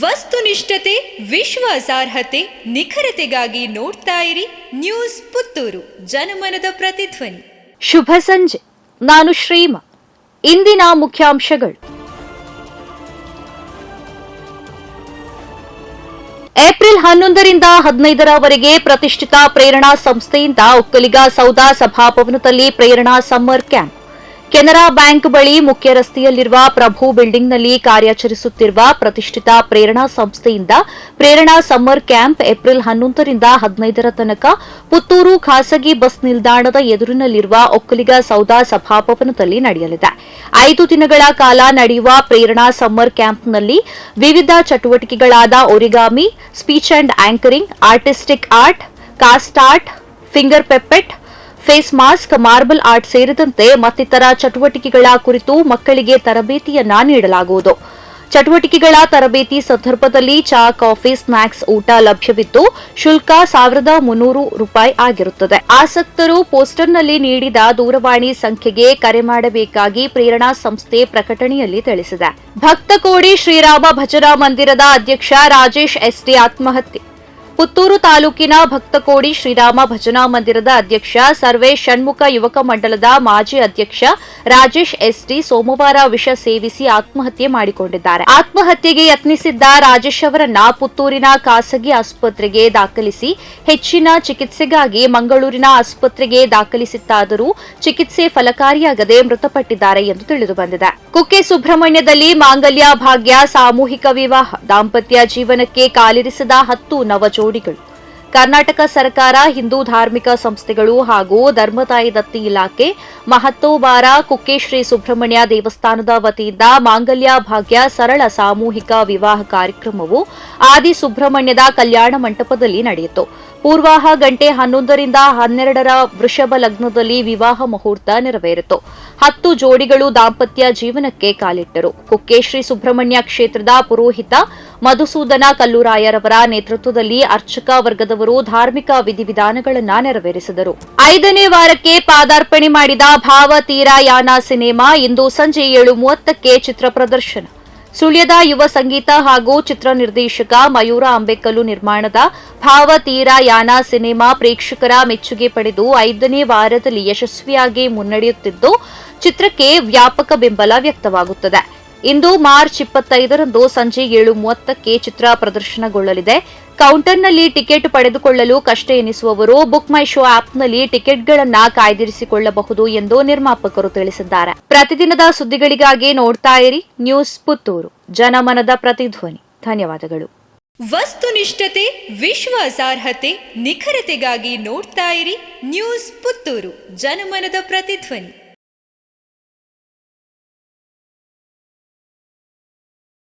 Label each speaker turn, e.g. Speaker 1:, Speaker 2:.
Speaker 1: ವಸ್ತುನಿಷ್ಠತೆ, ವಿಶ್ವಾಸಾರ್ಹತೆ, ನಿಖರತೆಗಾಗಿ ನೋಡ್ತಾ ಇರಿ ನ್ಯೂಸ್ ಪುತ್ತೂರು, ಜನಮನದ ಪ್ರತಿಧ್ವನಿ.
Speaker 2: ಶುಭ ಸಂಜೆ. ನಾನು ಶ್ರೀಮ. ಇಂದಿನ ಮುಖ್ಯಾಂಶಗಳು. ಏಪ್ರಿಲ್ ಹನ್ನೊಂದರಿಂದ ಹದಿನೈದರವರೆಗೆ ಪ್ರತಿಷ್ಠಿತ ಪ್ರೇರಣಾ ಸಂಸ್ಥೆಯಿಂದ Vokkaliga Soudha ಸಭಾಭವನದಲ್ಲಿ Prerana summer camp. Canara bank ಬಳಿ ಮುಖ್ಯ ರಸ್ತೆಯಲ್ಲಿರುವ ಪ್ರಭು ಬಿಲ್ಡಿಂಗ್ನಲ್ಲಿ ಕಾರ್ಯಾಚರಿಸುತ್ತಿರುವ ಪ್ರತಿಷ್ಠಿತ ಪ್ರೇರಣಾ ಸಂಸ್ಥೆಯಿಂದ ಪ್ರೇರಣಾ ಸಮ್ಮರ್ ಕ್ಯಾಂಪ್ ಏಪ್ರಿಲ್ ಹನ್ನೊಂದರಿಂದ ಹದಿನೈದರ ತನಕ ಪುತ್ತೂರು ಖಾಸಗಿ ಬಸ್ ನಿಲ್ದಾಣದ ಎದುರಿನಲ್ಲಿರುವ ಒಕ್ಕಲಿಗ ಸೌಧ ಸಭಾಭವನದಲ್ಲಿ ನಡೆಯಲಿದೆ. ಐದು ದಿನಗಳ ಕಾಲ ನಡೆಯುವ ಪ್ರೇರಣಾ ಸಮ್ಮರ್ ಕ್ಯಾಂಪ್ನಲ್ಲಿ ವಿವಿಧ ಚಟುವಟಿಕೆಗಳಾದ origami, speech and anchoring, artistic art, cast art, finger puppet face mask, marble art ಸೇರಿದಂತೆ ಮತ್ತಿತರ ಚಟುವಟಿಕೆಗಳ ಕುರಿತು ಮಕ್ಕಳಿಗೆ ತರಬೇತಿಯನ್ನ ನೀಡಲಾಗುವುದು. ಚಟುವಟಿಕೆಗಳ ತರಬೇತಿ ಸಂದರ್ಭದಲ್ಲಿ ಚಾ ಕಾಫಿ, ಸ್ನಾಕ್ಸ್ ಊಟ ಲಭ್ಯವಿದ್ದು ಶುಲ್ಕ ಸಾವಿರದ ಮುನ್ನೂರು ರೂಪಾಯಿ ಆಗಿರುತ್ತದೆ. ಆಸಕ್ತರು ಪೋಸ್ಟರ್ನಲ್ಲಿ ನೀಡಿದ ದೂರವಾಣಿ ಸಂಖ್ಯೆಗೆ ಕರೆ ಮಾಡಬೇಕಾಗಿ ಪ್ರೇರಣಾ ಸಂಸ್ಥೆ ಪ್ರಕಟಣೆಯಲ್ಲಿ ತಿಳಿಸಿದೆ. ಭಕ್ತಕೋಡಿ ಶ್ರೀರಾಮ ಭಜನಾ ಮಂದಿರದ ಅಧ್ಯಕ್ಷ ರಾಜೇಶ್ ಎಸ್ಟಿ ಆತ್ಮಹತ್ಯೆ ಪುತ್ತೂರು ತಾಲೂಕಿನ ಭಕ್ತಕೋಡಿ ಶ್ರೀರಾಮ ಭಜನಾ ಮಂದಿರದ ಅಧ್ಯಕ್ಷ, ಸರ್ವೆ ಷಣ್ಮುಖ ಯುವಕ ಮಂಡಲದ ಮಾಜಿ ಅಧ್ಯಕ್ಷ ರಾಜೇಶ್ ಎಸ್ಟಿ ಸೋಮವಾರ ವಿಷ ಸೇವಿಸಿ ಆತ್ಮಹತ್ಯೆ ಮಾಡಿಕೊಂಡಿದ್ದಾರೆ. ಆತ್ಮಹತ್ಯೆಗೆ ಯತ್ನಿಸಿದ್ದ ರಾಜೇಶ್ ಅವರನ್ನ ಪುತ್ತೂರಿನ ಖಾಸಗಿ ಆಸ್ಪತ್ರೆಗೆ ದಾಖಲಿಸಿ ಹೆಚ್ಚಿನ ಚಿಕಿತ್ಸೆಗಾಗಿ ಮಂಗಳೂರಿನ ಆಸ್ಪತ್ರೆಗೆ ದಾಖಲಿಸಿತ್ತಾದರೂ ಚಿಕಿತ್ಸೆ ಫಲಕಾರಿಯಾಗದೆ ಮೃತಪಟ್ಟಿದ್ದಾರೆ ಎಂದು ತಿಳಿದುಬಂದಿದೆ ಕುಕ್ಕೆ ಸುಬ್ರಹ್ಮಣ್ಯದಲ್ಲಿ ಮಾಂಗಲ್ಯ ಭಾಗ್ಯ ಸಾಮೂಹಿಕ ವಿವಾಹ, ದಾಂಪತ್ಯ ಜೀವನಕ್ಕೆ ಕಾಲಿರಿಸಿದ ಹತ್ತು ನವ ಜೋಡಿಗಳು ಕರ್ನಾಟಕ ಸರ್ಕಾರ, ಹಿಂದೂ ಧಾರ್ಮಿಕ ಸಂಸ್ಥೆಗಳು ಹಾಗೂ ಧರ್ಮದಾಯಿ ದತ್ತಿ ಇಲಾಖೆ, ಮಹತ್ತೋಬಾರ ಕುಕ್ಕೆ ಶ್ರೀ ಸುಬ್ರಹ್ಮಣ್ಯ ದೇವಸ್ಥಾನದ ವತಿಯಿಂದ ಮಾಂಗಲ್ಯ ಭಾಗ್ಯ ಸರಳ ಸಾಮೂಹಿಕ ವಿವಾಹ ಕಾರ್ಯಕ್ರಮವು ಆದಿ ಸುಬ್ರಹ್ಮಣ್ಯದ ಕಲ್ಯಾಣ ಮಂಟಪದಲ್ಲಿ ನಡೆಯಿತು. ಪೂರ್ವಾಹ ಗಂಟೆ ಹನ್ನೊಂದರಿಂದ ಹನ್ನೆರಡರ ವೃಷಭ ಲಗ್ನದಲ್ಲಿ ವಿವಾಹ ಮುಹೂರ್ತ ನೆರವೇರಿತು. ಹತ್ತು ಜೋಡಿಗಳು ದಾಂಪತ್ಯ ಜೀವನಕ್ಕೆ ಕಾಲಿಟ್ಟರು. ಕುಕ್ಕೆಶ್ರೀ ಸುಬ್ರಹ್ಮಣ್ಯ ಕ್ಷೇತ್ರದ ಪುರೋಹಿತ ಮಧುಸೂದನ ಕಲ್ಲೂರಾಯರವರ ನೇತೃತ್ವದಲ್ಲಿ ಅರ್ಚಕ ವರ್ಗದವರು ಧಾರ್ಮಿಕ ವಿಧಿವಿಧಾನಗಳನ್ನು ನೆರವೇರಿಸಿದರು. ಐದನೇ ವಾರಕ್ಕೆ ಪಾದಾರ್ಪಣೆ ಮಾಡಿದ ಭಾವ ತೀರಾಯಾನ ಸಿನಿಮಾ ಇಂದು ಸಂಜೆ ಏಳು ಮೂವತ್ತಕ್ಕೆ ಚಿತ್ರ ಪ್ರದರ್ಶನ. ಸುಳ್ಯದ ಯುವ ಸಂಗೀತ ಹಾಗೂ ಚಿತ್ರ ನಿರ್ದೇಶಕ ಮಯೂರ ಅಂಬೆಕಲು ನಿರ್ಮಾಣದ ಭಾವತೀರ ತೀರಾಯಾನ ಸಿನಿಮಾ ಪ್ರೇಕ್ಷಕರ ಮೆಚ್ಚುಗೆ ಪಡೆದು ಐದನೇ ವಾರದಲ್ಲಿ ಯಶಸ್ವಿಯಾಗಿ ಮುನ್ನಡೆಯುತ್ತಿದ್ದು, ಚಿತ್ರಕ್ಕೆ ವ್ಯಾಪಕ ಬೆಂಬಲ ವ್ಯಕ್ತವಾಗುತ್ತದೆ. ಇಂದು ಮಾರ್ಚ್ ಇಪ್ಪತ್ತೈದರಂದು ಸಂಜೆ ಏಳು ಮೂವತ್ತಕ್ಕೆ ಚಿತ್ರ ಪ್ರದರ್ಶನಗೊಳ್ಳಲಿದೆ. ಕೌಂಟರ್ನಲ್ಲಿ ಟಿಕೆಟ್ ಪಡೆದುಕೊಳ್ಳಲು ಕಷ್ಟ ಎನಿಸುವವರು ಬುಕ್ ಮೈ ಶೋ ಆಪ್ನಲ್ಲಿ ಟಿಕೆಟ್ಗಳನ್ನು ಕಾಯ್ದಿರಿಸಿಕೊಳ್ಳಬಹುದು ಎಂದು ನಿರ್ಮಾಪಕರು ತಿಳಿಸಿದ್ದಾರೆ. ಪ್ರತಿದಿನದ ಸುದ್ದಿಗಳಿಗಾಗಿ ನೋಡ್ತಾ ಇರಿ ನ್ಯೂಸ್ ಪುತ್ತೂರು. ಜನಮನದ ಪ್ರತಿಧ್ವನಿ. ಧನ್ಯವಾದಗಳು.
Speaker 1: ವಸ್ತುನಿಷ್ಠತೆ, ವಿಶ್ವಾಸಾರ್ಹತೆ, ನಿಖರತೆಗಾಗಿ ನೋಡ್ತಾ ಇರಿ ನ್ಯೂಸ್ ಪುತ್ತೂರು. ಜನಮನದ ಪ್ರತಿಧ್ವನಿ.